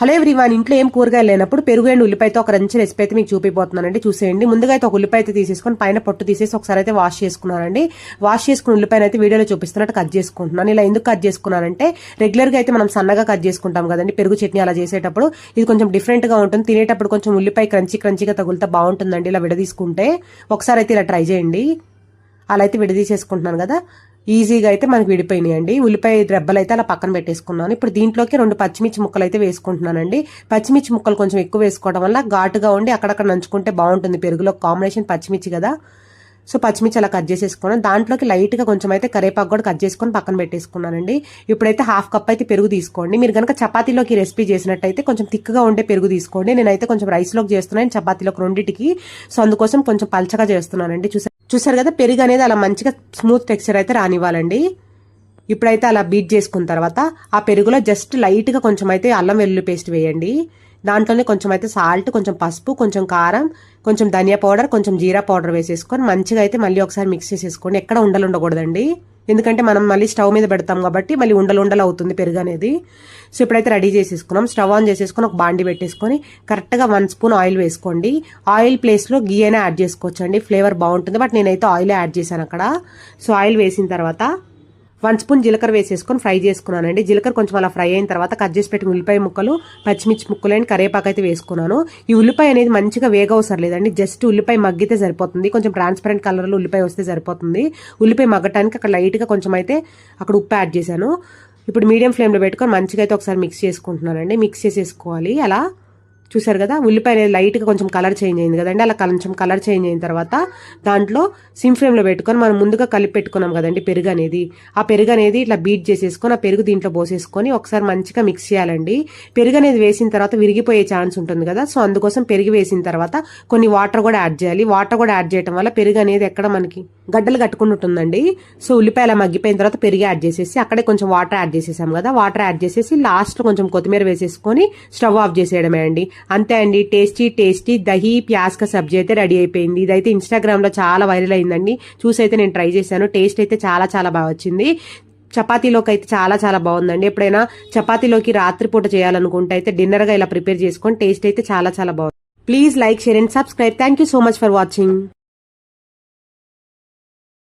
Hello everyone ఇంట్లో ఏం కూరగాయలు లేనప్పుడు పెరుగు అండ్ ఉల్లిపాయతో ఒక మంచి రెసిపీ అయితే మీకు చూపిపోతున్నానండి. చూసేయండి. ముందుగా అయితే ఒక ఉల్లిపాయ అయితే తీసేసుకొని పైన పొట్టు తీసేసి ఒకసారి అయితే వాష్ చేసుకున్నానండి. వాష్ చేసుకున్న ఉల్లిపాయన అయితే వీడియోలో చూపిస్తున్నట్టు కట్ చేసుకుంటున్నాను. ఇలా ఎందుకు కట్ చేసుకున్నానంటే రెగ్యులర్గా అయితే మనం సన్నగా కట్ చేసుకుంటాం కదండి పెరుగు చట్నీ అలా చేసేటప్పుడు. ఇది కొంచెం డిఫరెంట్గా ఉంటుంది. తినేటప్పుడు కొంచెం ఉల్లిపాయ క్రంచి క్రంచిగా తగులుతా బాగుంటుందండి. ఇలా విడదీసుకుంటే ఒకసారి అయితే ఇలా ట్రై చేయండి. అలా అయితే విడదీసేసుకుంటున్నాను కదా. ఈజీగా అయితే మనకి విడిపోయినాయండి. ఉల్లిపాయ రెబ్బలు అయితే అలా పక్కన పెట్టేసుకున్నాను. ఇప్పుడు దీంట్లోకి రెండు పచ్చిమిర్చి ముక్కలు అయితే వేసుకుంటున్నానండి. పచ్చిమిర్చి ముక్కలు కొంచెం ఎక్కువ వేసుకోవడం వల్ల ఘాటుగా ఉండి అక్కడక్కడ నంచుకుంటే బాగుంటుంది. పెరుగులో కాంబినేషన్ పచ్చిమిర్చి కదా. సో పచ్చిమిర్చి అలా కట్ చేసేసుకున్నాను దాంట్లోకి లైట్గా కొంచెం అయితే కరేపాకు కూడా కట్ చేసుకొని పక్కన పెట్టేసుకున్నానండి. ఇప్పుడైతే హాఫ్ కప్ అయితే పెరుగు తీసుకోండి. మీరు కనుక చపాతీలోకి రెసిపీ చేసినట్టయితే కొంచెం థిక్గా ఉండే పెరుగు తీసుకోండి. నేనైతే కొంచెం రైస్లోకి చేస్తున్నాను. చపాతీలోకి రెండింటికి. సో అందుకోసం కొంచెం పల్చగా చేస్తున్నానండి. చూసాను చూసారు కదా పెరుగు అనేది అలా మంచిగా స్మూత్ టెక్స్చర్ అయితే రానివ్వాలండి. ఇప్పుడైతే అలా బీట్ చేసుకున్న తర్వాత ఆ పెరుగులో జస్ట్ లైట్గా కొంచెం అయితే అల్లం వెల్లుల్లి పేస్ట్ వేయండి. దాంట్లోనే కొంచెం అయితే సాల్ట్ కొంచెం పసుపు కొంచెం కారం కొంచెం ధనియా పౌడర్ కొంచెం జీరా పౌడర్ వేసేసుకొని మంచిగా అయితే మళ్ళీ ఒకసారి మిక్స్ చేసేసుకోండి. ఎక్కడ ఉండలు ఉండకూడదండి. ఎందుకంటే మనం మళ్ళీ స్టవ్ మీద పెడతాం కాబట్టి మళ్ళీ ఉండలు ఉండలు అవుతుంది పెరుగు అనేది. సో ఇప్పుడైతే రెడీ చేసేసుకున్నాం. స్టవ్ ఆన్ చేసేసుకొని ఒక బాండి పెట్టేసుకొని కరెక్ట్గా వన్ స్పూన్ ఆయిల్ వేసుకోండి. ఆయిల్ ప్లేస్లో గీ అయినా యాడ్ చేసుకోవచ్చండి. ఫ్లేవర్ బాగుంటుంది. బట్ నేనైతే ఆయిల్ యాడ్ చేశాను అక్కడ. సో ఆయిల్ వేసిన తర్వాత వన్ స్పూన్ జీలకర్ర వేసేసుకొని ఫ్రై చేసుకున్నానండి. జీలకర్ర కొంచెం అలా ఫ్రై అయిన తర్వాత కట్ చేసి పెట్టిన ఉల్లిపాయ ముక్కలు పచ్చిమిర్చి ముక్కలు అండ్ కరేపాకు అయితే వేసుకున్నాను. ఈ ఉల్లిపాయ అనేది మంచిగా వేగవసరం లేదండి. జస్ట్ ఉల్లిపాయ మగ్గితే సరిపోతుంది. కొంచెం ట్రాన్స్పరెంట్ కలర్లో ఉల్లిపాయ వస్తే సరిపోతుంది. ఉల్లిపాయ మగ్గటానికి అక్కడ లైట్గా కొంచెం అయితే అక్కడ ఉప్పు యాడ్ చేశాను. ఇప్పుడు మీడియం ఫ్లేమ్లో పెట్టుకొని మంచిగా అయితే ఒకసారి మిక్స్ చేసుకుంటున్నానండి. మిక్స్ చేసేసుకోవాలి. అలా చూసారు కదా? ఉల్లిపాయ అనేది లైట్గా కొంచెం కలర్ చేంజ్ అయింది కదండి. అలా కొంచెం కలర్ చేంజ్ అయిన తర్వాత దాంట్లో సిమ్ ఫ్లేమ్లో పెట్టుకొని మనం ముందుగా కలిపి పెట్టుకున్నాం కదండి పెరుగు అనేది. ఆ పెరుగు అనేది ఇట్లా బీట్ చేసేసుకొని ఆ పెరుగు దీంట్లో పోసేసుకొని ఒకసారి మంచిగా మిక్స్ చేయాలండి. పెరుగు అనేది వేసిన తర్వాత విరిగిపోయే ఛాన్స్ ఉంటుంది కదా? సో అందుకోసం పెరుగు వేసిన తర్వాత కొన్ని వాటర్ కూడా యాడ్ చేయాలి. వాటర్ కూడా యాడ్ చేయడం వల్ల పెరుగు అనేది ఎక్కడ మనకి గడ్డలు కట్టుకుని ఉంటుందండి సో ఉల్లిపాయల మగ్గిపోయిన తర్వాత పెరిగి యాడ్ చేసేసి అక్కడే కొంచెం వాటర్ యాడ్ చేసేసాం కదా? వాటర్ యాడ్ చేసేసి లాస్ట్ కొంచెం కొత్తిమీర వేసేసుకొని స్టవ్ ఆఫ్ చేసేయడమే అండి. అంతే అండి టేస్టీ టేస్టీ దహీ ప్యాస్క సబ్జీ అయితే రెడీ అయిపోయింది. ఇదైతే ఇన్స్టాగ్రామ్లో చాలా వైరల్ అయిందండి. చూసి అయితే నేను ట్రై చేశాను. టేస్ట్ అయితే చాలా చాలా బాగా వచ్చింది. చపాతీలోకి అయితే చాలా చాలా బాగుందండి. ఎప్పుడైనా చపాతీలోకి రాత్రిపూట చేయాలనుకుంటే అయితే డిన్నర్గా ఇలా ప్రిపేర్ చేసుకొని టేస్ట్ అయితే చాలా చాలా బాగుంది. Please like share and subscribe. Thank you so much for watching.